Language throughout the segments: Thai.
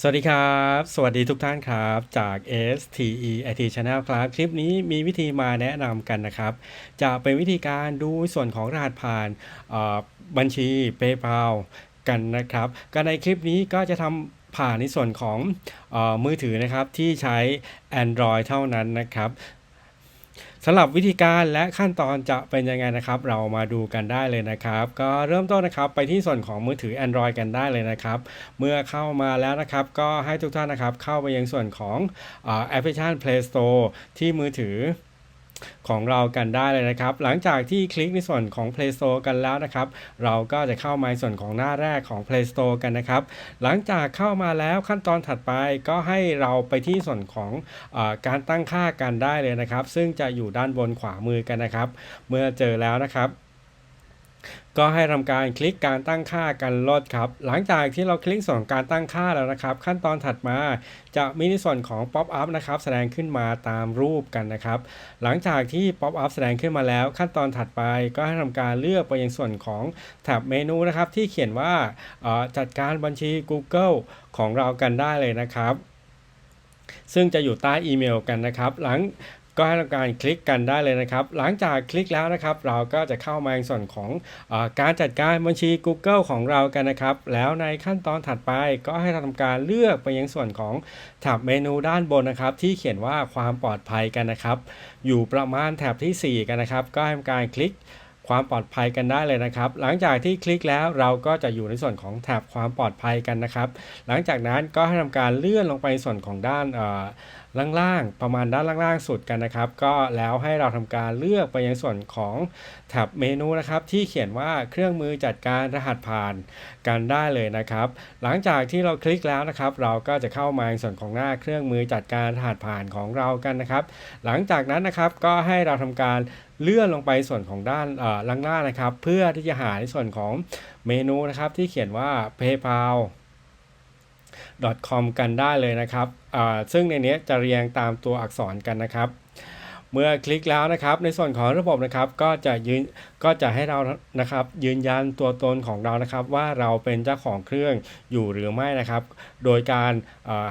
สวัสดีครับ สวัสดีทุกท่านครับ จาก STE IT Channel ครับ คลิปนี้มีวิธีมาแนะนำกันนะครับ จะเป็นวิธีการดูส่วนของรหัสผ่านบัญชี PayPal กันนะครับก็ในคลิปนี้ก็จะทำผ่านในส่วนของอมือถือนะครับที่ใช้ Android เท่านั้นนะครับ สำหรับวิธีการและขั้นตอนจะเป็นยังไงนะครับ เรามาดูกันได้เลยนะครับ ก็เริ่มต้นนะครับไปที่ส่วนของมือถือ Android กันได้เลยนะครับ เมื่อเข้ามาแล้วนะครับก็ให้ทุกท่านนะครับเข้าไปยังส่วนของแอปพลิเคชัน Play Store ที่มือถือ ของเรากันได้เลยนะครับ หลังจากที่คลิกในส่วนของ Play Store กันแล้วนะครับ เราก็จะเข้ามาในส่วนของหน้าแรกของ Play Store กันนะครับ หลังจากเข้ามาแล้วขั้นตอนถัดไปก็ให้เราไปที่ส่วนของอการตั้งค่ากันได้เลยนะครับ ซึ่งจะอยู่ด้านบนขวามือกันนะครับ เมื่อเจอแล้วนะครับ ก็ให้ทำการคลิกการตั้งค่ากันลดครับ หลังจากที่เราคลิกส่วนของการตั้งค่าแล้วนะครับ ขั้นตอนถัดมาจะมีในส่วนของ Pop up นะครับแสดงขึ้นมาตามรูปกันนะครับ หลังจากที่ Pop up แสดงขึ้นมาแล้ว ขั้นตอนถัดไปก็ให้ทำการเลือกไปยังส่วนของแท็บเมนูนะครับ ที่เขียนว่าจัดการบัญชี Google ของเรากันได้เลยนะครับซึ่งจะอยู่ใต้อีเมลกันนะครับ หลัง ก็ให้ทำการคลิกกันได้เลยนะครับ หลังจากคลิกแล้วนะครับ เราก็จะเข้ามาในส่วนของอการจัดการบัญชี Google ของเรากันนะครับ แล้วในขั้นตอนถัดไปก็ให้ทำการเลือกไปยังส่วนของแท็บเมนูด้านบนนะครับ ที่เขียนว่าความปลอดภัยกันนะครับ อยู่ประมาณแท็บทีสี่4 กันนะครับ ก็ให้ทำการคลิก ความปลอดภัยกันได้เลยนะครับ หลังจากที่คลิกแล้วเราก็จะอยู่ในส่วนของแถบความปลอดภัยกันนะครับ หลังจากนั้นก็ให้ทำการเลื่อนลงไปส่วนของด้านเออล่างๆประมาณด้านล่างๆสุดกันนะครับ ก็แล้วให้เราทำการเลือกไปยังส่วนของแท็บเมนูนะครับ ที่เขียนว่าเครื่องมือจัดการรหัสผ่านกันได้เลยนะครับ หลังจากที่เราคลิกแล้วนะครับ เราก็จะเข้ามาในส่วนของหน้าเครื่องมือจัดการรหัสผ่านของเรากันนะครับ หลังจากนั้นนะครับก็ให้เราทำการเลื่อนลงไปส่วนของด้านล่างนะครับ เพื่อที่จะหาในส่วนของเมนูนะครับ ที่เขียนว่า PayPal com กันได้เลยนะครับ ซึ่งในนี้จะเรียงตามตัวอักษรกันนะครับ เมื่อคลิกแล้วนะครับ ในส่วนของระบบนะครับ ก็จะยืนก็จะให้เรานะครับ ยืนยันตัวตนของเรานะครับ ว่าเราเป็นเจ้าของเครื่องอยู่หรือไม่นะครับ โดยการ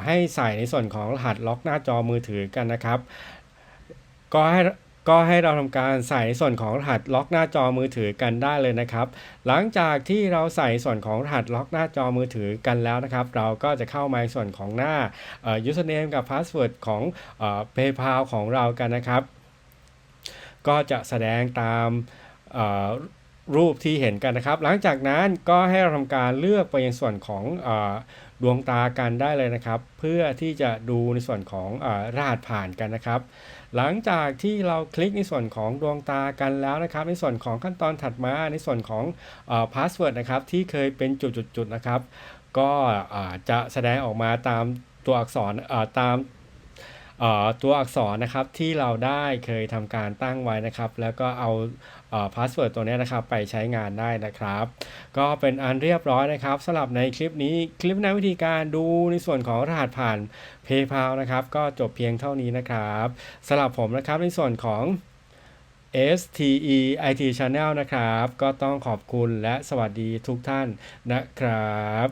ให้ใส่ในส่วนของรหัสล็อกหน้าจอมือถือกันนะครับ ก็ให้ ก็ให้เราทำการใส่ส่วนของรหัสล็อกหน้าจอมือถือกันได้เลยนะครับ หลังจากที่เราใส่ส่วนของรหัสล็อกหน้าจอมือถือกันแล้วนะครับ เราก็จะเข้ามาในส่วนของหน้าเอ่อ username กับ password ของเอ่อ PayPal ของเรากันนะครับ ก็จะแสดงตาม รูปที่เห็นกันนะครับ หลังจากนั้นก็ให้เราทำการเลือกไปยังส่วนของอดวงตากันได้เลยนะครับ เพื่อที่จะดูในส่วนของอรหัสผ่านกันนะครับ หลังจากที่เราคลิกในส่วนของดวงตากันแล้วนะครับ ในส่วนของขั้นตอนถัดมาในส่วนของพาสเวิร์ดนะครับที่เคยเป็นจุดๆนะครับ ก็จะแสดงออกมาตามตัวอักษรตาม ตัวอักษรนะครับที่เราได้เคยทำการตั้งไว้นะครับ แล้วก็เอาพาสเวิร์ดตัวนี้นะครับไปใช้งานได้นะครับ ก็เป็นอันเรียบร้อยนะครับสำหรับในคลิปนี้คลิปแนวิธีการดูในส่วนของรหัสผ่าน PayPal นะครับ ก็จบเพียงเท่านี้นะครับสำหรับผมนะครับในส่วนของ STE IT Channel นะครับ ก็ต้องขอบคุณและสวัสดีทุกท่านนะครับ